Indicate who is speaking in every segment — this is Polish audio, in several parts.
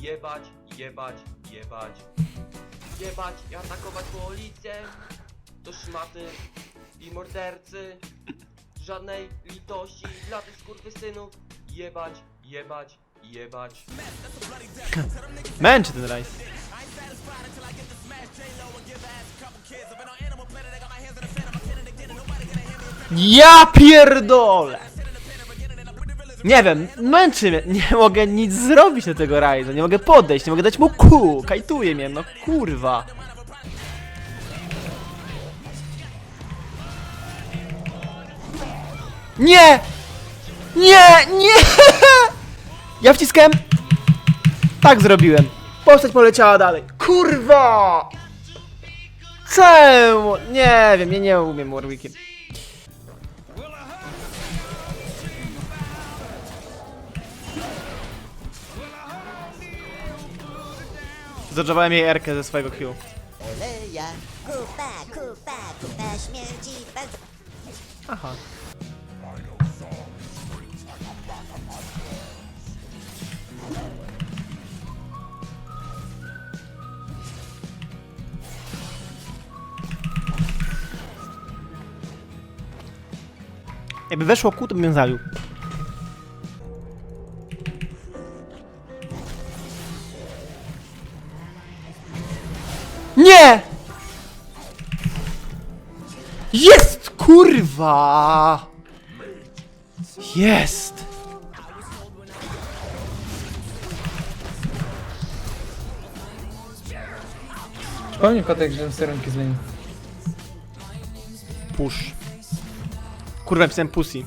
Speaker 1: jebać, jebać, jebać. Jebać i atakować policję. To szmaty i mordercy. Żadnej litości dla tych skurwysynów. Jebać, jebać, jebać.
Speaker 2: Męczy ten rajs. Ja pierdolę! Nie wiem, męczy mnie. Nie mogę nic zrobić do tego rajza. Nie mogę podejść, nie mogę dać mu kół. Kajtuje mnie, no kurwa. Nie! Nie! Nie! Ja wciskałem. Tak zrobiłem. Postać poleciała dalej. Kurwa! Czemu? Nie wiem, ja nie umiem Warwickiem. Zadżowałem jej Erkę ze swojego Q.
Speaker 3: Oleja, kupa, kupa, kupa śmierci, bardzo...
Speaker 2: Aha. Jakby weszło kół, to bym ją zabił. Nie! Jest, kurwa! Jest!
Speaker 4: Przypomnij kotek, że steronki zmienił.
Speaker 2: Push. Kurwa, pisałem pussy.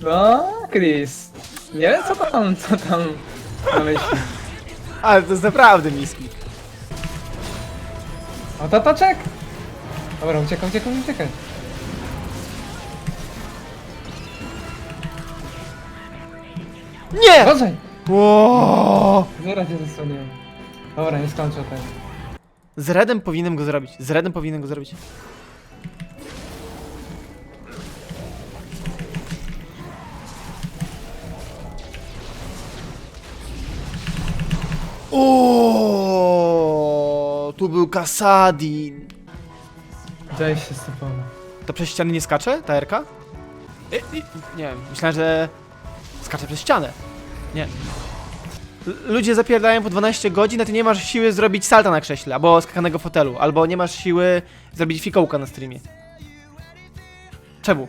Speaker 4: No, Chris. Nie wiem co tam, co tam na myśli.
Speaker 2: Ale to jest naprawdę miski.
Speaker 4: O, tataczek! Dobra, uciekaj, uciekaj, uciekaj.
Speaker 2: Nie!
Speaker 4: Uważaj!
Speaker 2: Ło!
Speaker 4: Zaraz cię zasłoniłem. Dobra, nie skończę tak.
Speaker 2: Z Redem powinienem go zrobić. Z Redem powinienem go zrobić. O, tu był Kasadin.
Speaker 4: Daj się stopowo.
Speaker 2: To przez ściany nie skacze, ta Erka? I, i, nie wiem, myślałem, że skacze przez ścianę. Nie. L- ludzie zapierdają po 12 godzin, a ty nie masz siły zrobić salta na krześle, albo skakanego fotelu, albo nie masz siły zrobić fikołka na streamie. Czemu?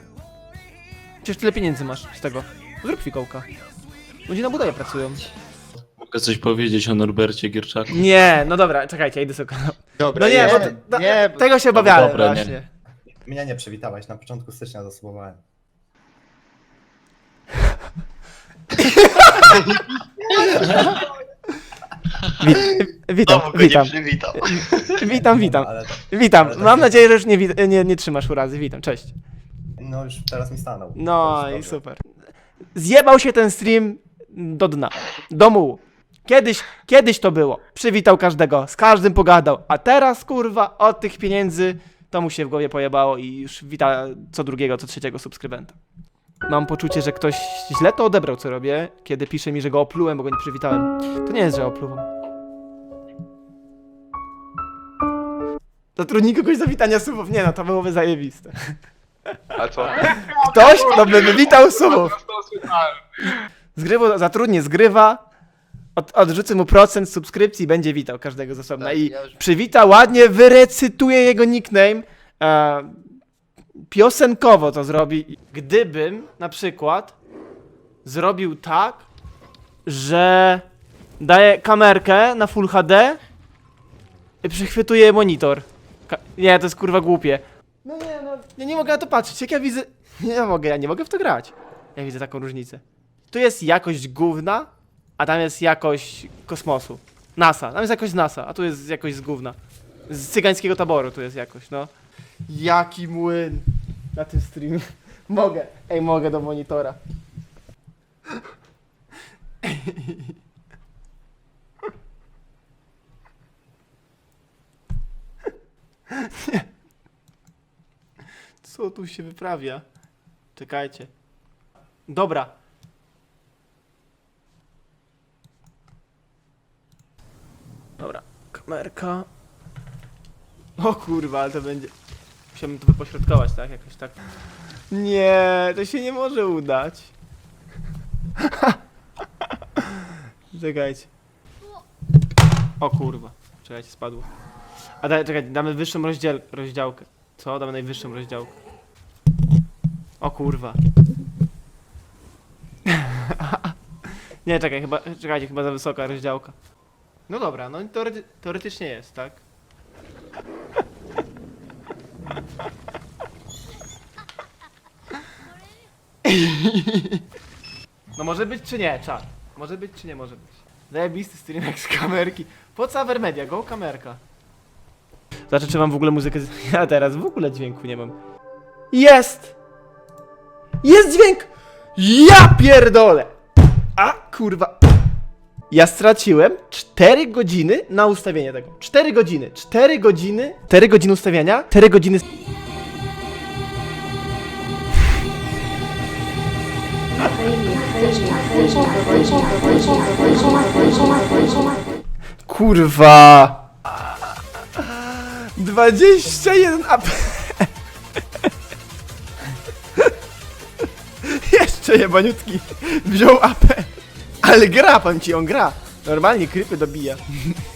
Speaker 2: Przecież tyle pieniędzy masz z tego. Zrób fikołka. Ludzie na budowie pracują.
Speaker 5: Mogę coś powiedzieć o Norbercie Gierczaku?
Speaker 2: Nie, no dobra, czekajcie, idę sobie.
Speaker 6: Dobra,
Speaker 2: No nie,
Speaker 6: nie,
Speaker 2: bo
Speaker 6: nie,
Speaker 2: tego się obawiałem
Speaker 5: dobra, nie.
Speaker 2: właśnie.
Speaker 6: mnie nie przywitałeś, na początku stycznia zasłowałem.
Speaker 2: Wi witam, witam. Witam, witam.
Speaker 6: Ale to,
Speaker 2: Witam.
Speaker 6: Ale tak
Speaker 2: Mam
Speaker 6: nie-
Speaker 2: nadzieję, że już nie, nie, nie trzymasz urazy. Witam, cześć.
Speaker 6: no już teraz mi stanął.
Speaker 2: No i
Speaker 6: dobrze.
Speaker 2: super. Zjebał się ten stream do dna. Do mułu. Kiedyś, kiedyś to było. Przywitał każdego, z każdym pogadał. A teraz, kurwa, od tych pieniędzy to mu się w głowie pojebało i już wita co drugiego, co trzeciego subskrybenta. Mam poczucie, że ktoś źle to odebrał, co robię, kiedy pisze mi, że go oplułem, bo go nie przywitałem. To nie jest, że opluwam. Zatrudnij kogoś do witania subów. Nie no, to byłoby zajebiste.
Speaker 7: A co?
Speaker 2: Ktoś, kto by witał subów. Zgrywa, zatrudnię zgrywa, od, odrzucę mu procent subskrypcji i będzie witał każdego z osobna. I przywita ładnie, wyrecytuje jego nickname. E, piosenkowo to zrobi. Gdybym na przykład zrobił tak, że daję kamerkę na Full HD i przychwytuję monitor. Ka nie, to jest kurwa głupie. No nie, no, ja nie mogę na to patrzeć. Jak ja widzę. Nie mogę, ja nie mogę w to grać. Ja widzę taką różnicę. Tu jest jakość gówna, a tam jest jakość kosmosu. NASA, tam jest jakość z NASA, a tu jest jakość z gówna. Z cygańskiego taboru tu jest jakość, no. Jaki młyn na tym streamie. Mogę, ej, mogę do monitora. Nie. Co tu się wyprawia? Czekajcie. Dobra. Dobra, kamerka. O kurwa, ale to będzie... Musiałbym to wypośrodkować, tak? Jakoś tak. Nie, to się nie może udać. Czekajcie. O kurwa. Czekajcie, spadło. A daj, czekaj, damy wyższą rozdział, rozdziałkę. Co? Damy najwyższą rozdziałkę. O kurwa. Nie, czekaj, chyba, czekajcie, chyba za wysoka rozdziałka. No dobra, no teorety, teoretycznie jest, tak? No może być czy nie, czat. Może być czy nie może być. Zajebisty streamek z kamerki. Po co Avermedia? Go kamerka. Znaczy, czy mam w ogóle muzykę? z- Ja teraz w ogóle dźwięku nie mam. Jest! Jest dźwięk! Ja pierdolę! A kurwa. Ja straciłem 4 godziny na ustawienie tego. 4 godziny. 4 godziny. 4 godziny ustawiania. 4 godziny. Kurwa. 21 AP. Jeszcze jebaniutki wziął AP. Ale gra, pan ci, on gra. Normalnie krypy dobija.